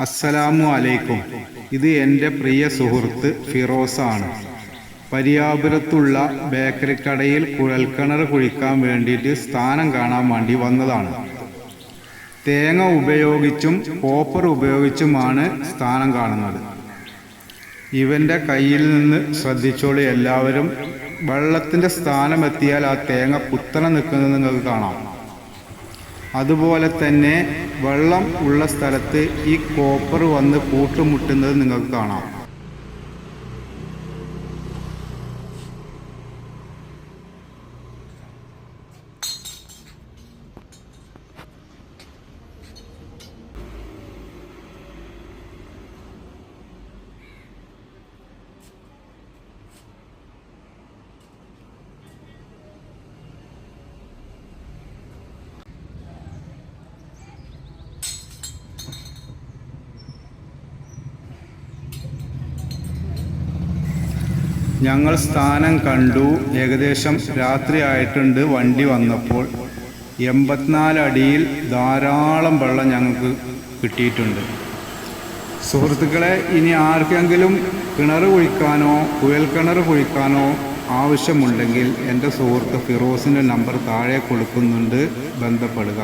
അസ്സലാമു അലൈക്കും. ഇത് എന്റെ പ്രിയ സുഹൃത്ത് ഫിറോസാണ്. പരിയാപുരത്തുള്ള ബേക്കറി കടയിൽ കുഴൽക്കിണർ കുഴിക്കാൻ വേണ്ടിയിട്ട് സ്ഥാനം കാണാൻ വേണ്ടി വന്നതാണ്. തേങ്ങ ഉപയോഗിച്ചും കോപ്പർ ഉപയോഗിച്ചുമാണ് സ്ഥാനം കാണുന്നത്. ഇവന്റെ കയ്യിൽ നിന്ന് ശ്രദ്ധിച്ചോളി എല്ലാവരും. വെള്ളത്തിന്റെ സ്ഥാനം എത്തിയാൽ ആ തേങ്ങ കുത്തനെ നിൽക്കുന്നത് നിങ്ങൾക്ക് കാണാം. അതുപോലെ തന്നെ വെള്ളം ഉള്ള സ്ഥലത്ത് ഈ കോപ്പർ വന്ന് കൂട്ടുമുട്ടുന്നത് നിങ്ങൾക്ക് കാണാം. ഞങ്ങൾ സ്ഥാനം കണ്ടു. ഏകദേശം രാത്രി ആയിട്ടുണ്ട് വണ്ടി വന്നപ്പോൾ. എൺപത്തിനാല് അടിയിൽ ധാരാളം വെള്ളം ഞങ്ങൾക്ക് കിട്ടിയിട്ടുണ്ട്. സുഹൃത്തുക്കളെ ഇനി ആർക്കെങ്കിലും കിണർ കുഴിക്കാനോ കുഴൽ കിണർ കുഴിക്കാനോ ആവശ്യമുണ്ടെങ്കിൽ എന്റെ സുഹൃത്ത് ഫിറോസിന്റെ നമ്പർ താഴെ കൊടുക്കുന്നുണ്ട്. ബന്ധപ്പെടുക.